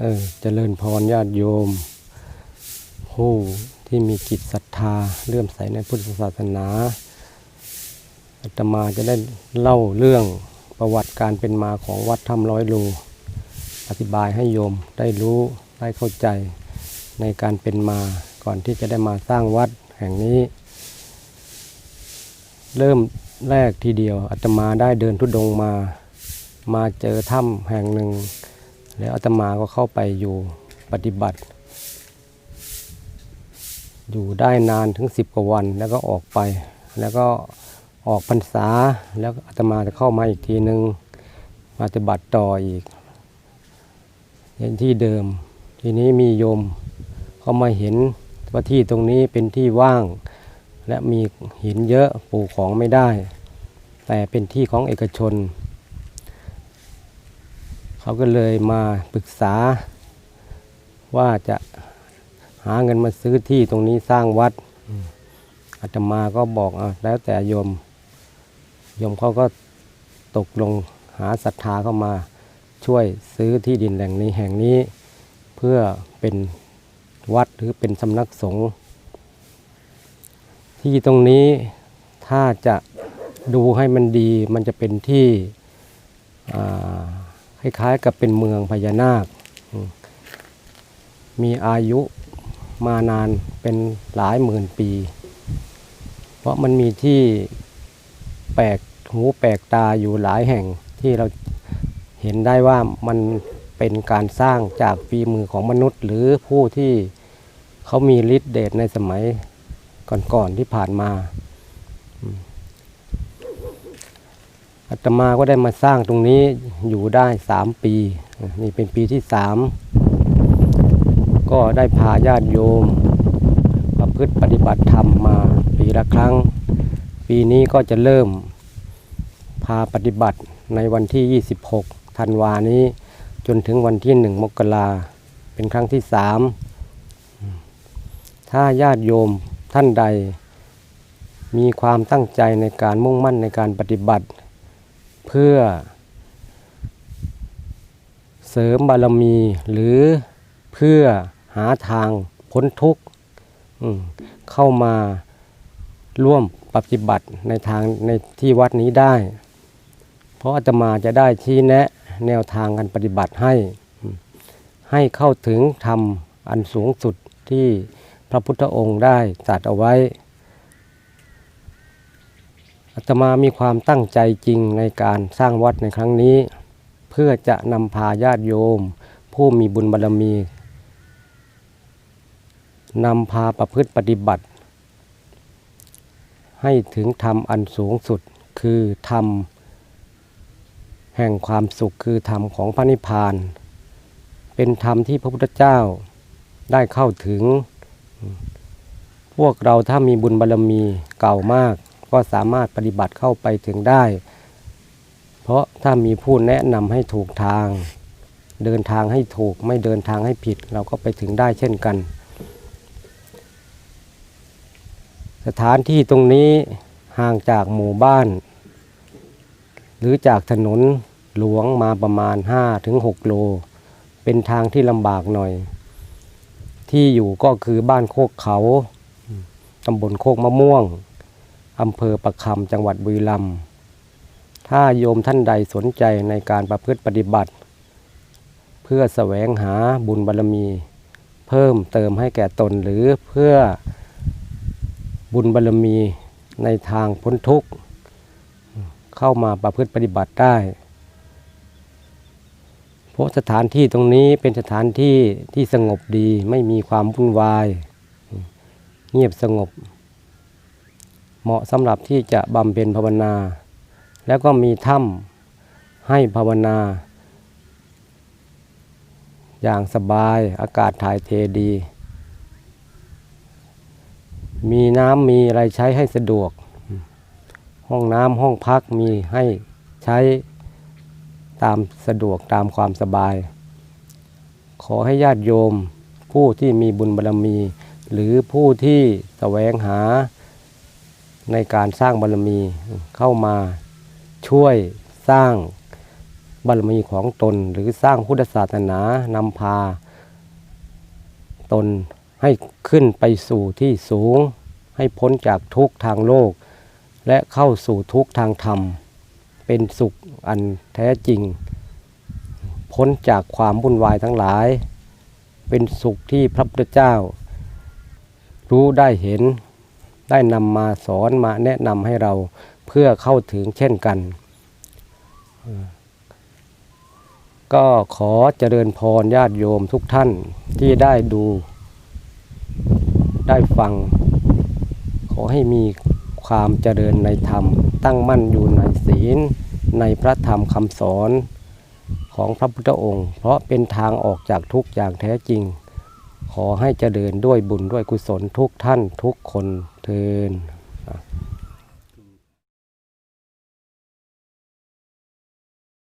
เออเจริญพรญาติโยม ผู้ที่มีจิตศรัทธาเลื่อมใสในพุทธศาสนาอาตมาจะได้เล่าเรื่องประวัติการเป็นมาของวัดถ้ำร้อยลูอธิบายให้โยมได้รู้ได้เข้าใจในการเป็นมาก่อนที่จะได้มาสร้างวัดแห่งนี้ เริ่มแรกทีเดียวอาตมาได้เดินทุดงมา มาเจอถ้ำแห่งหนึ่ง แล้วอาตมาก็เข้าไปอยู่ปฏิบัติ อยู่ได้นานถึงสิบกว่าวันแล้วก็ออกไป แล้วก็ออกพรรษาแล้วอาตมาจะเข้ามาอีกทีหนึ่งมาปฏิบัติต่ออีกอย่างที่เดิม ทีนี้มีโยมเขามาเห็นว่าที่ตรงนี้เป็นที่ว่าง และมีหินเยอะปลูกของไม่ได้ แต่เป็นที่ของเอกชน เขาก็เลยมาปรึกษา ว่าจะหาเงินมาซื้อที่ตรงนี้สร้างวัดอืมอาตมาก็บอกอะแล้วแต่โยมโยมเขาก็ตกลงหาศรัทธาเข้ามาช่วยซื้อที่ดินแหล่งนี้แห่งนี้ เพื่อเป็นวัดหรือเป็นสำนักสงฆ์ที่ตรงนี้ถ้าจะดูให้มันดีมันจะเป็นที่อ่า คล้ายๆกับเป็นเมืองพญานาค มีอายุมานานเป็นหลายหมื่นปี เพราะมันมีที่แปลกหูแปลกตาอยู่หลายแห่งที่เราเห็นได้ว่ามันเป็นการสร้างจากฝีมือของมนุษย์ หรือผู้ที่เขามีฤทธิ์เดชในสมัยก่อนๆที่ผ่านมา อาตมาก็ได้มาสร้างตรงนี้อยู่ได้สามปี นี่เป็นปีที่สามก็ได้พาญาติโยม ประพฤติปฏิบัติธรรมมาปีละครั้ง ปีนี้ก็จะเริ่มพาปฏิบัติในวันที่ 26ธันวานี้จนถึงวันที่1มกราเป็นครั้งที่สามถ้าญาติโยมท่านใด มีความตั้งใจในการมุ่งมั่นในการปฏิบัติ เพื่อ เสริมบารมีหรือเพื่อหาทางพ้นทุกข์เข้ามาร่วมปฏิบัติในทางในที่วัดนี้ได้ เพราะอาตมาจะได้ชี้แนะแนวทางการปฏิบัติให้ ให้เข้าถึงธรรมอันสูงสุดที่พระพุทธองค์ได้ตรัสเอาไว้ อาตมามีความตั้งใจจริงในการสร้างวัดในครั้งนี้ เพื่อจะนำพาญาติโยม ผู้มีบุญบารรมีนำพาประพฤติปฏิบัติ ให้ถึงธรรมอันสูงสุดคือธรรมแห่งความสุขคือธรรมของพระนิพพาน เป็นธรรมที่พระพุทธเจ้าได้เข้าถึง พวกเราถ้ามีบุญบารรมีเก่ามาก ก็สามารถปฏิบัติเข้าไปถึงได้ เพราะถ้ามีผู้แนะนำให้ถูกทาง เดินทางให้ถูกไม่เดินทางให้ผิด เราก็ไปถึงได้เช่นกัน สถานที่ตรงนี้ห่างจากหมู่บ้าน หรือจากถนนหลวงมาประมาณ 5-6 โล เป็นทางที่ลำบากหน่อย ที่อยู่ก็คือบ้านโคกเขา ตำบลโคกมะม่วง อำเภอประคำจังหวัดบุรีรัมย์ถ้าโยมท่านใดสนใจในการประพฤติปฏิบัติ เพื่อแสวงหาบุญบารรมี เพิ่มเติมให้แก่ตนหรือเพื่อบุญบารรมีในทางพ้นทุกข์ เข้ามาประพฤติปฏิบัติได้เพราะสถานที่ตรงนี้เป็นสถานที่ที่สงบดีไม่มีความวุ่นวาย เงียบสงบ เหมาะสำหรับที่จะบำเพ็ญภาวนา แล้วก็มีถ้ำให้ภาวนา อย่างสบายอากาศถ่ายเทดี มีน้ำมีอะไรใช้ให้สะดวก ห้องน้ำห้องพักมีให้ใช้ตามสะดวกตามความสบาย ขอให้ญาติโยมผู้ที่มีบุญบารรมี หรือผู้ที่แสวงหา ในการสร้างบารมีเข้ามาช่วยสร้างบารมีของตน หรือสร้างพุทธศาสนานำพา ตนให้ขึ้นไปสู่ที่สูง ให้พ้นจากทุกข์ทางโลก และเข้าสู่ทุกข์ทางธรรม เป็นสุขอันแท้จริง พ้นจากความวุ่นวายทั้งหลาย เป็นสุขที่พระพุทธเจ้า รู้ได้เห็น ได้นำมาสอนมาแนะนำให้เราเพื่อเข้าถึงเช่นกัน ก็ขอเจริญพรญาติโยมทุกท่านที่ได้ดู ได้ฟัง ขอให้มีความเจริญในธรรม ตั้งมั่นอยู่ในศีล ในพระธรรมคำสอนของพระพุทธองค์ เพราะเป็นทางออกจากทุกข์อย่างแท้จริง ขอให้เจริญด้วยบุญด้วยกุศลทุกท่านทุกคนเทิน